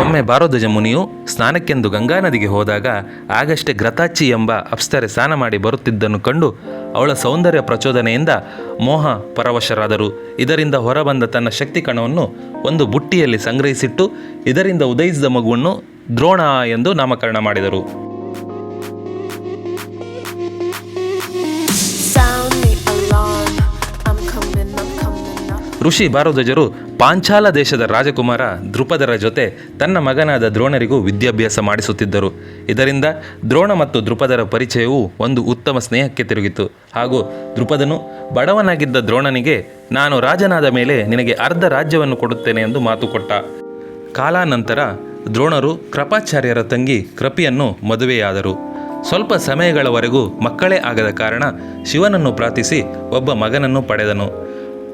ಒಮ್ಮೆ ಬಾರೋದಜ ಮುನಿಯು ಸ್ನಾನಕ್ಕೆಂದು ಗಂಗಾ ನದಿಗೆ ಹೋದಾಗ ಆಗಷ್ಟೇ ಗ್ರತಾಚಿ ಎಂಬ ಅಪ್ಸರೆ ಸ್ನಾನ ಮಾಡಿ ಬರುತ್ತಿದ್ದನ್ನು ಕಂಡು ಅವಳ ಸೌಂದರ್ಯ ಪ್ರಚೋದನೆಯಿಂದ ಮೋಹ ಪರವಶರಾದರು. ಇದರಿಂದ ಹೊರಬಂದ ತನ್ನ ಶಕ್ತಿ ಕಣವನ್ನು ಒಂದು ಬುಟ್ಟಿಯಲ್ಲಿ ಸಂಗ್ರಹಿಸಿಟ್ಟು ಇದರಿಂದ ಉದಯಿಸಿದ ಮಗುವನ್ನು ದ್ರೋಣ ಎಂದು ನಾಮಕರಣ ಮಾಡಿದರು. ಋಷಿ ಭಾರದ್ವಾಜರು ಪಾಂಚಾಲ ದೇಶದ ರಾಜಕುಮಾರ ದೃಪದರ ಜೊತೆ ತನ್ನ ಮಗನಾದ ದ್ರೋಣರಿಗೂ ವಿದ್ಯಾಭ್ಯಾಸ ಮಾಡಿಸುತ್ತಿದ್ದರು. ಇದರಿಂದ ದ್ರೋಣ ಮತ್ತು ದೃಪದರ ಪರಿಚಯವು ಒಂದು ಉತ್ತಮ ಸ್ನೇಹಕ್ಕೆ ತಿರುಗಿತು. ಹಾಗೂ ದೃಪದನು ಬಡವನಾಗಿದ್ದ ದ್ರೋಣನಿಗೆ ನಾನು ರಾಜನಾದ ಮೇಲೆ ನಿನಗೆ ಅರ್ಧ ರಾಜ್ಯವನ್ನು ಕೊಡುತ್ತೇನೆ ಎಂದು ಮಾತು ಕೊಟ್ಟ. ಕಾಲಾನಂತರ ದ್ರೋಣರು ಕೃಪಾಚಾರ್ಯರ ತಂಗಿ ಕೃಪಿಯನ್ನು ಮದುವೆಯಾದರು. ಸ್ವಲ್ಪ ಸಮಯಗಳವರೆಗೂ ಮಕ್ಕಳೇ ಆಗದ ಕಾರಣ ಶಿವನನ್ನು ಪ್ರಾರ್ಥಿಸಿ ಒಬ್ಬ ಮಗನನ್ನು ಪಡೆದನು.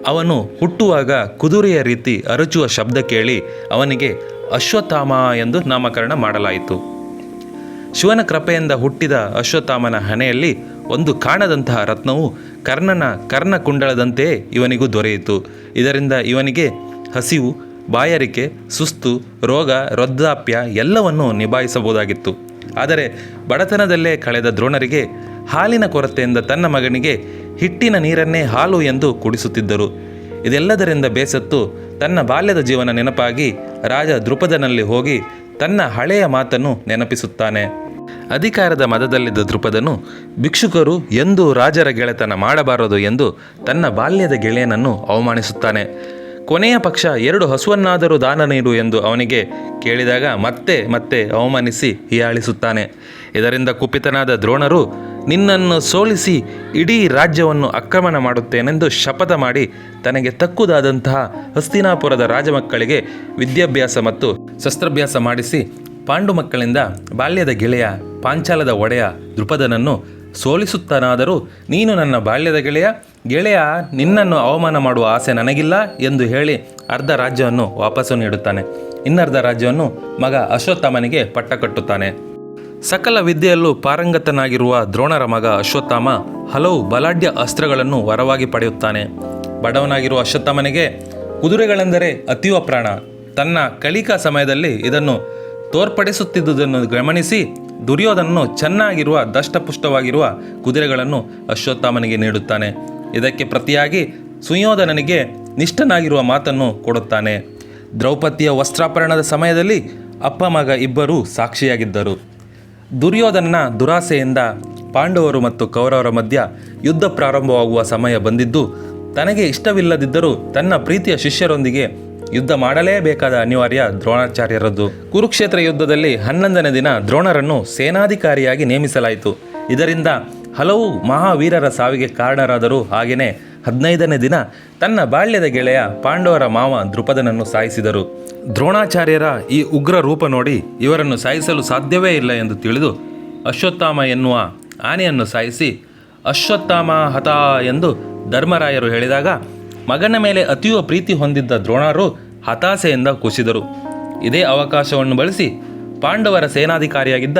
ಅವನು ಹುಟ್ಟುವಾಗ ಕುದುರೆಯ ರೀತಿ ಅರಚುವ ಶಬ್ದ ಕೇಳಿ ಅವನಿಗೆ ಅಶ್ವತ್ಥಾಮ ಎಂದು ನಾಮಕರಣ ಮಾಡಲಾಯಿತು. ಶಿವನ ಕೃಪೆಯಿಂದ ಹುಟ್ಟಿದ ಅಶ್ವತ್ಥಾಮನ ಹಣೆಯಲ್ಲಿ ಒಂದು ಕಾಣದಂತಹ ರತ್ನವು ಕರ್ಣನ ಕರ್ಣಕುಂಡಲದಂತೆಯೇ ಇವನಿಗೂ ದೊರೆಯಿತು. ಇದರಿಂದ ಇವನಿಗೆ ಹಸಿವು, ಬಾಯಾರಿಕೆ, ಸುಸ್ತು, ರೋಗ, ವೃದ್ಧಾಪ್ಯ ಎಲ್ಲವನ್ನೂ ನಿಭಾಯಿಸಬಹುದಾಗಿತ್ತು. ಆದರೆ ಬಡತನದಲ್ಲೇ ಕಳೆದ ದ್ರೋಣರಿಗೆ ಹಾಲಿನ ಕೊರತೆಯಿಂದ ತನ್ನ ಮಗನಿಗೆ ಹಿಟ್ಟಿನ ನೀರನ್ನೇ ಹಾಲು ಎಂದು ಕುಡಿಸುತ್ತಿದ್ದರು. ಇದೆಲ್ಲದರಿಂದ ಬೇಸತ್ತು ತನ್ನ ಬಾಲ್ಯದ ಜೀವನ ನೆನಪಾಗಿ ರಾಜ ದೃಪದನಲ್ಲಿ ಹೋಗಿ ತನ್ನ ಹಳೆಯ ಮಾತನ್ನು ನೆನಪಿಸುತ್ತಾನೆ. ಅಧಿಕಾರದ ಮದದಲ್ಲಿದ್ದ ದೃಪದನು ಭಿಕ್ಷುಕರು ಎಂದೂ ರಾಜರ ಗೆಳೆತನ ಮಾಡಬಾರದು ಎಂದು ತನ್ನ ಬಾಲ್ಯದ ಗೆಳೆಯನನ್ನು ಅವಮಾನಿಸುತ್ತಾನೆ. ಕೊನೆಯ ಪಕ್ಷ ಎರಡು ಹಸುವನ್ನಾದರೂ ದಾನ ನೀಡು ಎಂದು ಅವನಿಗೆ ಕೇಳಿದಾಗ ಮತ್ತೆ ಮತ್ತೆ ಅವಮಾನಿಸಿ ಹೀಯಾಳಿಸುತ್ತಾನೆ. ಇದರಿಂದ ಕುಪಿತನಾದ ದ್ರೋಣರು ನಿನ್ನನ್ನು ಸೋಲಿಸಿ ಇಡೀ ರಾಜ್ಯವನ್ನು ಆಕ್ರಮಣ ಮಾಡುತ್ತೇನೆಂದು ಶಪಥ ಮಾಡಿ ತನಗೆ ತಕ್ಕುದಾದಂತಹ ಹಸ್ತಿನಾಪುರದ ರಾಜಮಕ್ಕಳಿಗೆ ವಿದ್ಯಾಭ್ಯಾಸ ಮತ್ತು ಶಸ್ತ್ರಾಭ್ಯಾಸ ಮಾಡಿಸಿ ಪಾಂಡು ಮಕ್ಕಳಿಂದ ಬಾಲ್ಯದ ಗೆಳೆಯ ಪಾಂಚಾಲದ ಒಡೆಯ ದೃಪದನನ್ನು ಸೋಲಿಸುತ್ತಾನಾದರೂ ನೀನು ನನ್ನ ಬಾಲ್ಯದ ಗೆಳೆಯ ಗೆಳೆಯ, ನಿನ್ನನ್ನು ಅವಮಾನ ಮಾಡುವ ಆಸೆ ನನಗಿಲ್ಲ ಎಂದು ಹೇಳಿ ಅರ್ಧ ರಾಜ್ಯವನ್ನು ವಾಪಸ್ಸು ನೀಡುತ್ತಾನೆ. ಇನ್ನರ್ಧ ರಾಜ್ಯವನ್ನು ಮಗ ಅಶ್ವತ್ಥಾಮನಿಗೆ ಪಟ್ಟ ಕಟ್ಟುತ್ತಾನೆ. ಸಕಲ ವಿದ್ಯೆಯಲ್ಲೂ ಪಾರಂಗತನಾಗಿರುವ ದ್ರೋಣರ ಮಗ ಅಶ್ವತ್ಥಾಮ ಹಲವು ಬಲಾಢ್ಯ ಅಸ್ತ್ರಗಳನ್ನು ವರವಾಗಿ ಪಡೆಯುತ್ತಾನೆ. ಬಡವನಾಗಿರುವ ಅಶ್ವತ್ಥಾಮನಿಗೆ ಕುದುರೆಗಳೆಂದರೆ ಅತೀವ ಪ್ರಾಣ. ತನ್ನ ಕಲಿಕಾ ಸಮಯದಲ್ಲಿ ಇದನ್ನು ತೋರ್ಪಡಿಸುತ್ತಿದ್ದುದನ್ನು ಗಮನಿಸಿ ದುರ್ಯೋಧನನು ಚೆನ್ನಾಗಿರುವ ದಷ್ಟಪುಷ್ಟವಾಗಿರುವ ಕುದುರೆಗಳನ್ನು ಅಶ್ವತ್ಥಾಮನಿಗೆ ನೀಡುತ್ತಾನೆ. ಇದಕ್ಕೆ ಪ್ರತಿಯಾಗಿ ಸುಯೋಧನನಿಗೆ ನಿಷ್ಠನಾಗಿರುವ ಮಾತನ್ನು ಕೊಡುತ್ತಾನೆ. ದ್ರೌಪದಿಯ ವಸ್ತ್ರಾಪರಣದ ಸಮಯದಲ್ಲಿ ಅಪ್ಪ ಮಗ ಇಬ್ಬರೂ ಸಾಕ್ಷಿಯಾಗಿದ್ದರು. ದುರ್ಯೋಧನನ ದುರಾಸೆಯಿಂದ ಪಾಂಡವರು ಮತ್ತು ಕೌರವರ ಮಧ್ಯ ಯುದ್ಧ ಪ್ರಾರಂಭವಾಗುವ ಸಮಯ ಬಂದಿದ್ದು, ತನಗೆ ಇಷ್ಟವಿಲ್ಲದಿದ್ದರೂ ತನ್ನ ಪ್ರೀತಿಯ ಶಿಷ್ಯರೊಂದಿಗೆ ಯುದ್ಧ ಮಾಡಲೇಬೇಕಾದ ಅನಿವಾರ್ಯ ದ್ರೋಣಾಚಾರ್ಯರದ್ದು. ಕುರುಕ್ಷೇತ್ರ ಯುದ್ಧದಲ್ಲಿ ಹನ್ನೊಂದನೇ ದಿನ ದ್ರೋಣರನ್ನು ಸೇನಾಧಿಕಾರಿಯಾಗಿ ನೇಮಿಸಲಾಯಿತು. ಇದರಿಂದ ಹಲವು ಮಹಾವೀರರ ಸಾವಿಗೆ ಕಾರಣರಾದರೂ ಹಾಗೆಯೇ ಹದಿನೈದನೇ ದಿನ ತನ್ನ ಬಾಲ್ಯದ ಗೆಳೆಯ ಪಾಂಡವರ ಮಾವ ದೃಪದನನ್ನು ಸಾಯಿಸಿದರು. ದ್ರೋಣಾಚಾರ್ಯರ ಈ ಉಗ್ರ ರೂಪ ನೋಡಿ ಇವರನ್ನು ಸಾಯಿಸಲು ಸಾಧ್ಯವೇ ಇಲ್ಲ ಎಂದು ತಿಳಿದು ಅಶ್ವತ್ಥಾಮ ಎನ್ನುವ ಆನೆಯನ್ನು ಸಾಯಿಸಿ ಅಶ್ವತ್ಥಾಮ ಹತ ಎಂದು ಧರ್ಮರಾಯರು ಹೇಳಿದಾಗ ಮಗನ ಮೇಲೆ ಅತೀವ ಪ್ರೀತಿ ಹೊಂದಿದ್ದ ದ್ರೋಣರು ಹತಾಸೆಯಿಂದ ಕುಸಿದರು. ಇದೇ ಅವಕಾಶವನ್ನು ಬಳಸಿ ಪಾಂಡವರ ಸೇನಾಧಿಕಾರಿಯಾಗಿದ್ದ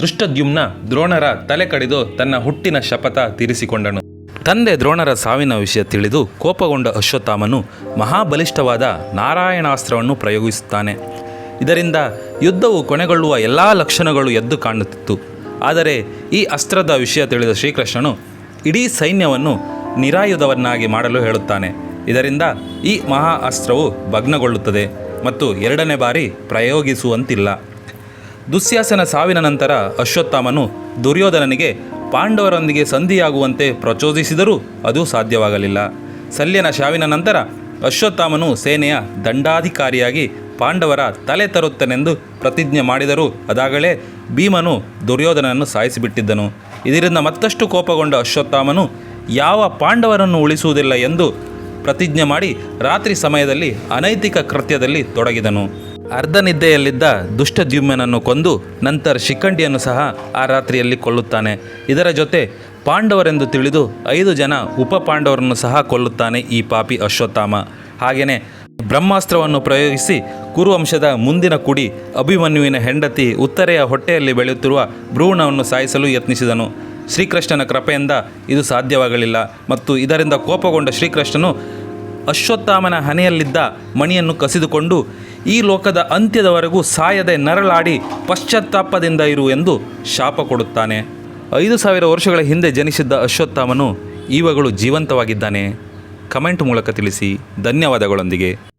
ದೃಷ್ಟದ್ಯುಮ್ನ ದ್ರೋಣರ ತಲೆ ಕಡಿದು ತನ್ನ ಹುಟ್ಟಿನ ಶಪಥ ತೀರಿಸಿಕೊಂಡನು. ತಂದೆ ದ್ರೋಣರ ಸಾವಿನ ವಿಷಯ ತಿಳಿದು ಕೋಪಗೊಂಡ ಅಶ್ವತ್ಥಾಮನು ಮಹಾಬಲಿಷ್ಠವಾದ ನಾರಾಯಣಾಸ್ತ್ರವನ್ನು ಪ್ರಯೋಗಿಸುತ್ತಾನೆ. ಇದರಿಂದ ಯುದ್ಧವು ಕೊನೆಗೊಳ್ಳುವ ಎಲ್ಲ ಲಕ್ಷಣಗಳು ಎದ್ದು ಕಾಣುತ್ತಿತ್ತು. ಆದರೆ ಈ ಅಸ್ತ್ರದ ವಿಷಯ ತಿಳಿದ ಶ್ರೀಕೃಷ್ಣನು ಇಡೀ ಸೈನ್ಯವನ್ನು ನಿರಾಯುಧವನ್ನಾಗಿ ಮಾಡಲು ಹೇಳುತ್ತಾನೆ. ಇದರಿಂದ ಈ ಮಹಾ ಅಸ್ತ್ರವು ಭಗ್ನಗೊಳ್ಳುತ್ತದೆ ಮತ್ತು ಎರಡನೇ ಬಾರಿ ಪ್ರಯೋಗಿಸುವಂತಿಲ್ಲ. ದುಸ್ಯಾಸನ ಸಾವಿನ ನಂತರ ಅಶ್ವತ್ಥಾಮನು ದುರ್ಯೋಧನನಿಗೆ ಪಾಂಡವರೊಂದಿಗೆ ಸಂಧಿಯಾಗುವಂತೆ ಪ್ರಚೋದಿಸಿದರೂ ಅದು ಸಾಧ್ಯವಾಗಲಿಲ್ಲ. ಸಲ್ಯನ ಶಾವಿನ ನಂತರ ಅಶ್ವತ್ಥಾಮನು ಸೇನೆಯ ದಂಡಾಧಿಕಾರಿಯಾಗಿ ಪಾಂಡವರ ತಲೆ ತರುತ್ತನೆಂದು ಪ್ರತಿಜ್ಞೆ ಮಾಡಿದರೂ ಅದಾಗಲೇ ಭೀಮನು ದುರ್ಯೋಧನನನ್ನು ಸಾಯಿಸಿಬಿಟ್ಟಿದ್ದನು. ಇದರಿಂದ ಮತ್ತಷ್ಟು ಕೋಪಗೊಂಡ ಅಶ್ವತ್ಥಾಮನು ಯಾವ ಪಾಂಡವರನ್ನು ಉಳಿಸುವುದಿಲ್ಲ ಎಂದು ಪ್ರತಿಜ್ಞೆ ಮಾಡಿ ರಾತ್ರಿ ಸಮಯದಲ್ಲಿ ಅನೈತಿಕ ಕೃತ್ಯದಲ್ಲಿ ತೊಡಗಿದನು. ಅರ್ಧ ನಿದ್ದೆಯಲ್ಲಿದ್ದ ದುಷ್ಟದ್ಯುಮ್ಮನನ್ನು ಕೊಂದು ನಂತರ ಶಿಖಂಡಿಯನ್ನು ಸಹ ಆ ರಾತ್ರಿಯಲ್ಲಿ ಕೊಲ್ಲುತ್ತಾನೆ. ಇದರ ಜೊತೆ ಪಾಂಡವರೆಂದು ತಿಳಿದು ಐದು ಜನ ಉಪ ಪಾಂಡವರನ್ನು ಸಹ ಕೊಲ್ಲುತ್ತಾನೆ ಈ ಪಾಪಿ ಅಶ್ವತ್ಥಾಮ. ಹಾಗೆಯೇ ಬ್ರಹ್ಮಾಸ್ತ್ರವನ್ನು ಪ್ರಯೋಗಿಸಿ ಕುರುವಂಶದ ಮುಂದಿನ ಕುಡಿ ಅಭಿಮನ್ಯುವಿನ ಹೆಂಡತಿ ಉತ್ತರೆಯ ಹೊಟ್ಟೆಯಲ್ಲಿ ಬೆಳೆಯುತ್ತಿರುವ ಭ್ರೂಣವನ್ನು ಸಾಯಿಸಲು ಯತ್ನಿಸಿದನು. ಶ್ರೀಕೃಷ್ಣನ ಕೃಪೆಯಿಂದ ಇದು ಸಾಧ್ಯವಾಗಲಿಲ್ಲ ಮತ್ತು ಇದರಿಂದ ಕೋಪಗೊಂಡ ಶ್ರೀಕೃಷ್ಣನು ಅಶ್ವತ್ಥಾಮನ ಹಣೆಯಲ್ಲಿದ್ದ ಮಣಿಯನ್ನು ಕಸಿದುಕೊಂಡು ಈ ಲೋಕದ ಅಂತ್ಯದವರೆಗೂ ಸಾಯದೆ ನರಳಾಡಿ ಪಶ್ಚಾತ್ತಾಪದಿಂದ ಇರು ಎಂದು ಶಾಪ ಕೊಡುತ್ತಾನೆ. ಐದು ಸಾವಿರ ವರ್ಷಗಳ ಹಿಂದೆ ಜನಿಸಿದ್ದ ಅಶ್ವತ್ಥಾಮನು ಈವಗಳು ಜೀವಂತವಾಗಿದ್ದಾನೆ. ಕಮೆಂಟ್ ಮೂಲಕ ತಿಳಿಸಿ. ಧನ್ಯವಾದಗಳೊಂದಿಗೆ.